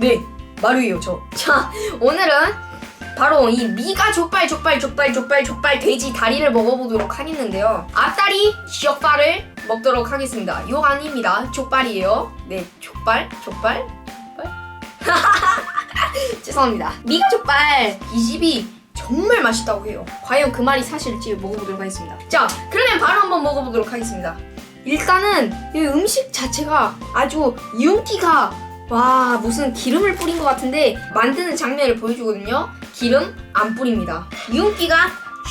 네, 마루예요, 저. 자, 오늘은 바로 이 미가 족발, 족발, 족발, 족발, 족발 돼지 다리를 먹어보도록 하겠는데요. 앞다리, 족발을 먹도록 하겠습니다. 요 아닙니다. 족발이에요. 네, 족발, 족발, 족발. 죄송합니다. 미가 족발 이 집이 정말 맛있다고 해요. 과연 그 말이 사실일지 먹어보도록 하겠습니다. 자, 그러면 바로 한번 먹어보도록 하겠습니다. 일단은 이 음식 자체가 아주 윤기가 와 무슨 기름을 뿌린 것 같은데 만드는 장면을 보여주거든요. 기름 안 뿌립니다. 윤기가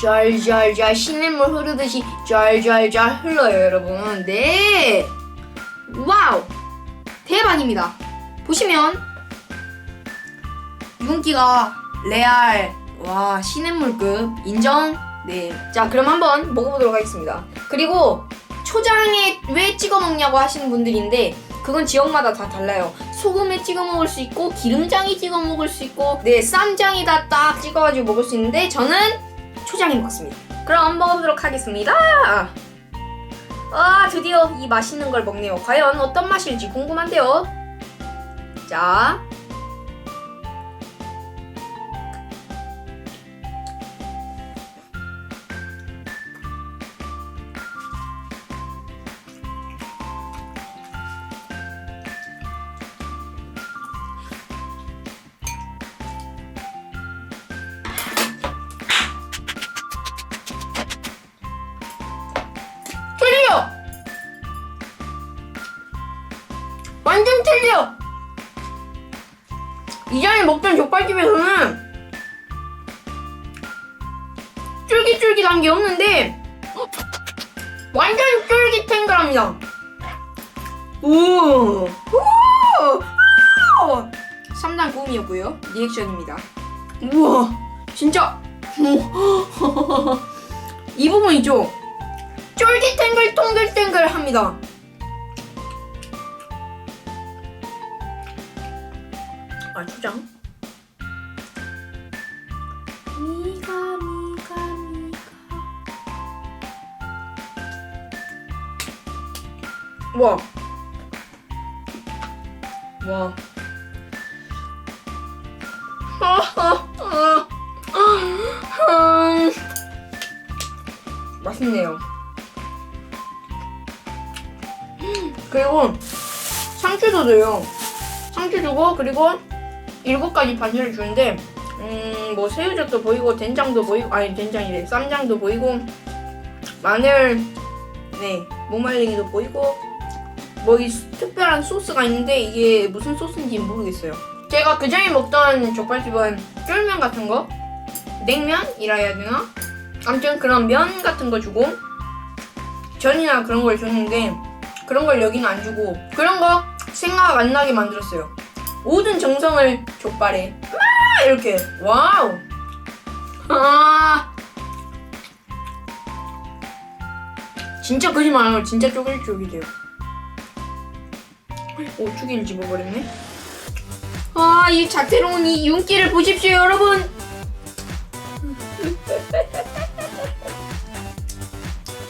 쫄쫄쫄 시냇물 흐르듯이 쫄쫄쫄 흘러요 여러분. 네. 와우 대박입니다. 보시면 윤기가 레알 와 시냇물급 인정. 네. 자 그럼 한번 먹어보도록 하겠습니다. 그리고 초장에 왜 찍어 먹냐고 하시는 분들인데 그건 지역마다 다 달라요. 소금에 찍어 먹을 수 있고 기름장에 찍어 먹을 수 있고 네 쌈장에다 딱 찍어가지고 먹을 수 있는데 저는 초장에 먹습니다. 그럼 먹어보도록 하겠습니다. 아 드디어 이 맛있는 걸 먹네요. 과연 어떤 맛일지 궁금한데요. 자. 틀려! 이전에 먹던 족발집에서는 쫄깃쫄깃한 게 없는데 완전 쫄깃탱글합니다. 오, 오, 오. 3단 꿈이었고요. 리액션입니다. 우와, 진짜. 오. 이 부분 있죠? 쫄깃탱글 통글탱글 합니다. 아 초장. 미가 미가 미가. 와. 와. 음. 맛있네요. 그리고 상추도 줘요. 상추 주고 그리고 일곱 가지 반찬을 주는데 음 뭐 새우젓도 보이고 된장도 보이고 아니 된장이래 쌈장도 보이고 마늘 네 무말랭이도 보이고 뭐 이 특별한 소스가 있는데 이게 무슨 소스인지 모르겠어요. 제가 그 전에 먹던 족발집은 쫄면 같은 거 냉면이라 해야 되나? 아무튼 그런 면 같은 거 주고 전이나 그런 걸 줬는데 그런 걸 여기는 안 주고 그런 거 생각 안 나게 만들었어요. 모든 정성을 족발에 아 이렇게 와우 아 진짜 거짓말 안 하고 진짜 쪼글쪼글해요. 오 죽이를 집어버렸네. 아이 자태로운 이 윤기를 보십시오 여러분.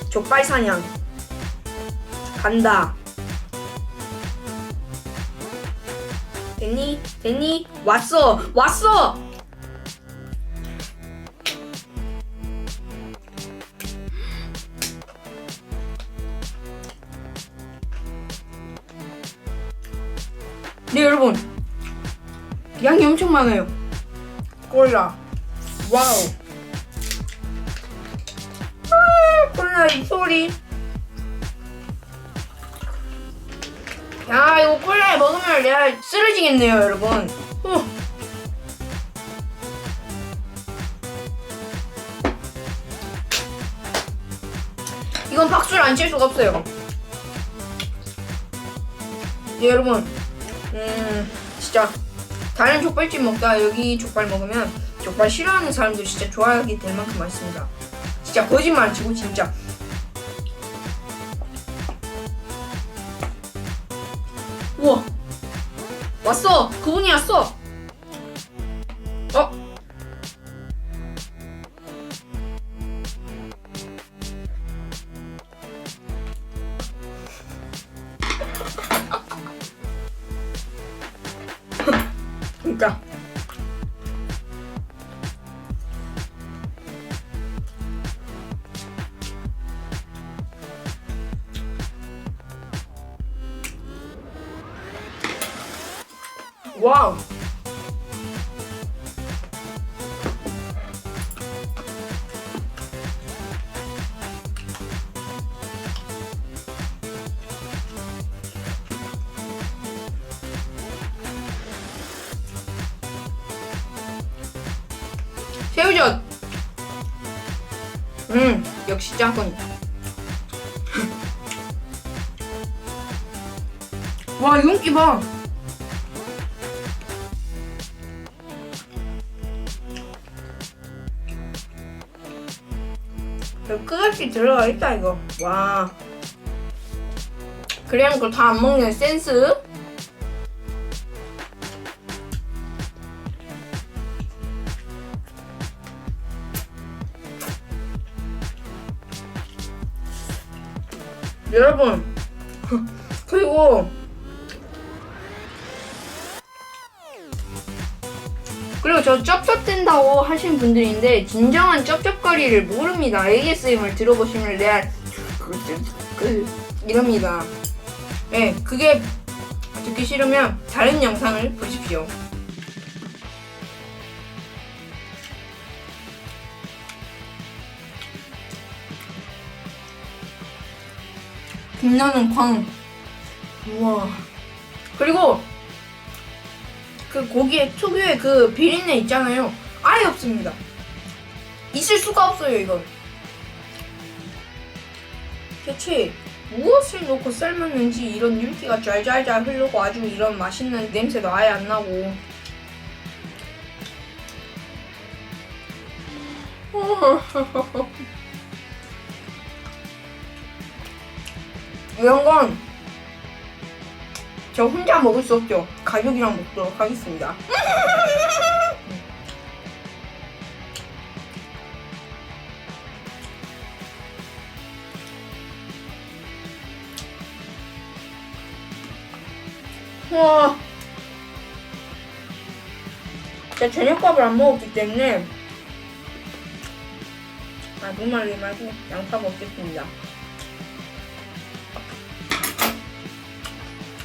족발 사냥 간다. 됐니? 됐니? 왔어! 왔어! 네 여러분 양이 엄청 많아요 콜라 와우 아, 콜라 이 소리 먹으면 내가 쓰러지겠네요 여러분. 후. 이건 박수를 안 칠 수가 없어요. 네 여러분. 음 진짜 다른 족발집 먹다가 여기 족발 먹으면 족발 싫어하는 사람도 진짜 좋아하게 될 만큼 맛있습니다. 진짜 거짓말 안 치고 진짜 왔어 그분이 왔어 어. 와우. 새우젓. 음, 역시 짬뽕. 와, 윤기 봐. 그 끝없이 들어가 있다 이거. 와. 그래 놓고 다안 먹는 센스. 여러분. 그리고 그리고 저 쩝쩝댄다고 하신 분들인데 진정한 쩝쩝거리를 모릅니다. ASMR 들어보시면 레알 그 이럽니다. 네 그게 듣기 싫으면 다른 영상을 보십시오 빛나는 광. 우와. 그리고 그 고기의 특유의 그 비린내 있잖아요. 아예 없습니다. 있을 수가 없어요, 이건. 대체 무엇을 넣고 삶았는지 이런 윤기가 좔좔좔 흐르고 아주 이런 맛있는 냄새도 아예 안 나고. 이런 건 저 혼자 먹을 수 없죠. 가족이랑 먹도록 하겠습니다. 와. 제가 저녁밥을 안 먹었기 때문에 아, 무말리 말고 양파 먹겠습니다.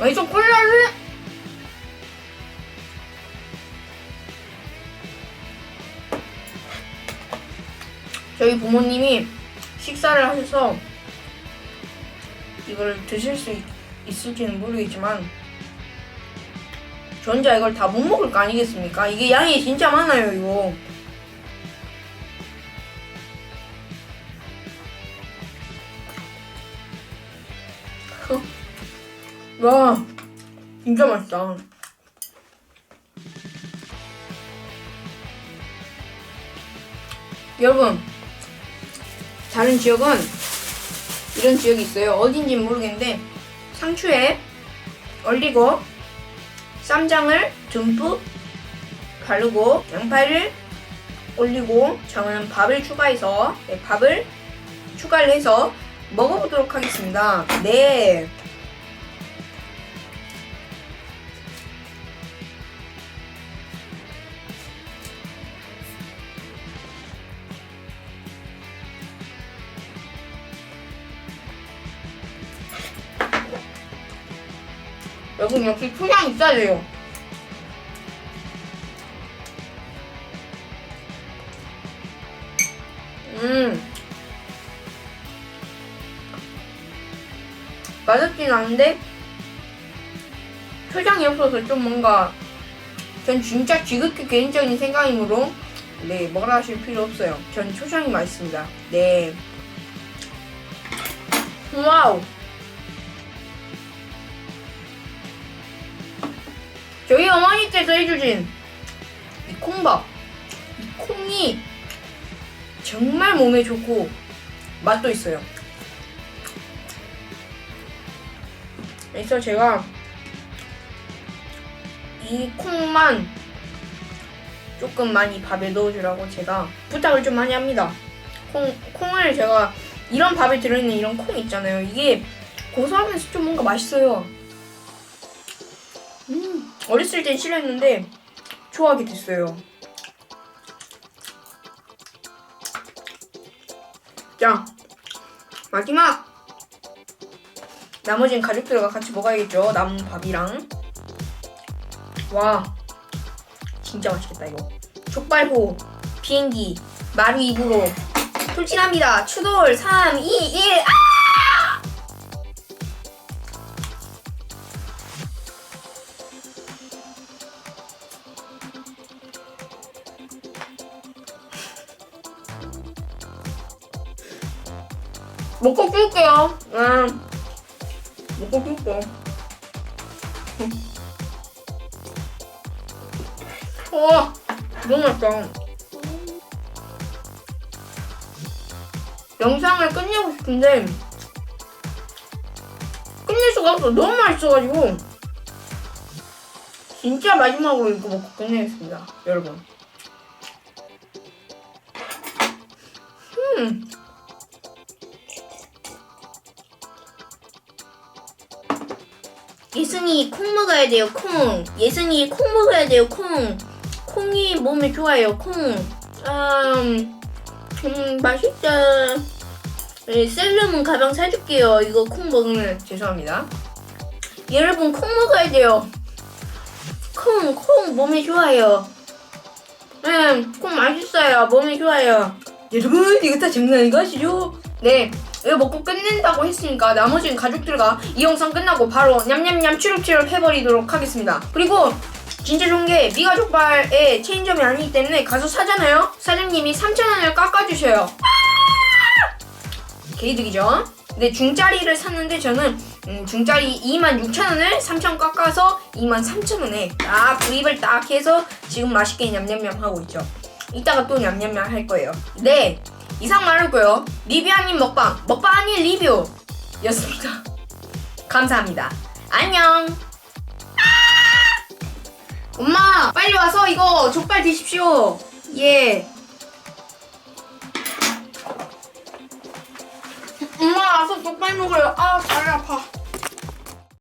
어디서 콜라를? 저희 부모님이 식사를 하셔서 이걸 드실 수 있, 있을지는 모르겠지만 저 혼자 이걸 다 못 먹을 거 아니겠습니까? 이게 양이 진짜 많아요 이거 와 진짜 맛있다. 여러분 다른 지역은 이런 지역이 있어요. 어딘지 모르겠는데 상추에 얼리고 쌈장을 듬뿍 바르고 양파를 올리고 저는 밥을 추가해서 네, 밥을 추가를 해서 먹어보도록 하겠습니다. 네 여러분 역시 초장 있어야 돼요. 음. 맛없진 않은데 초장이 없어서 좀 뭔가 전 진짜 지극히 개인적인 생각이므로 네 뭐라 하실 필요 없어요. 전 초장이 맛있습니다. 네. 와우. 저희 어머니 께서 해주신 이 콩밥. 이 콩이 정말 몸에 좋고 맛도 있어요. 그래서 제가 이 콩만 조금 많이 밥에 넣어주라고 제가 부탁을 좀 많이 합니다. 콩, 콩을 제가 이런 밥에 들어있는 이런 콩 있잖아요. 이게 고소하면서 좀 뭔가 맛있어요. 음 어렸을 땐 싫어했는데 좋아하게 됐어요. 자, 마지막! 나머지는 가족들과 같이 먹어야겠죠. 남은 밥이랑. 와, 진짜 맛있겠다, 이거. 족발호, 비행기, 마루 입으로. 돌진합니다. 추돌, 3, 2, 1, 아! 먹고 끌게요. 음. 먹고 끌게. 와, 너무 맛있다. 영상을 끝내고 싶은데 끝낼 수가 없어. 너무 맛있어가지고 진짜 마지막으로 이거 먹고 끝내겠습니다, 여러분. 음. 예승이 콩 먹어야 돼요 콩. 예승이 콩 먹어야 돼요 콩. 콩이 몸에 좋아요 콩. 음, 음 맛있다. 네, 셀럽은 가방 사줄게요. 이거 콩 먹으면 죄송합니다. 여러분 콩 먹어야 돼요. 콩콩 몸에 좋아요. 음콩 맛있어요. 몸에 좋아요 여러분 이거 다 장난 아닌 거 아시죠? 네 이거 먹고 끝낸다고 했으니까 나머지는 가족들과 이 영상 끝나고 바로 냠냠냠 추룩추룩 해버리도록 하겠습니다. 그리고 진짜 좋은 게 미가족발에 체인점이 아니기 때문에 가서 사잖아요. 사장님이 3,000원을 깎아주셔요. 아! 개이득이죠. 근데 중짜리를 샀는데 저는 음, 중짜리 26,000원을 3,000원 깎아서 23,000원에 딱 구입을 딱 해서 지금 맛있게 냠냠냠 하고 있죠. 이따가 또 냠냠냠 할 거예요. 네. 이상 말고요. 리뷰 아닌 먹방, 먹방 아닌 리뷰 였습니다. 감사합니다. 안녕. 아! 엄마, 빨리 와서 이거 족발 드십시오. 예. 엄마 와서 족발 먹어요. 아, 다리 아파.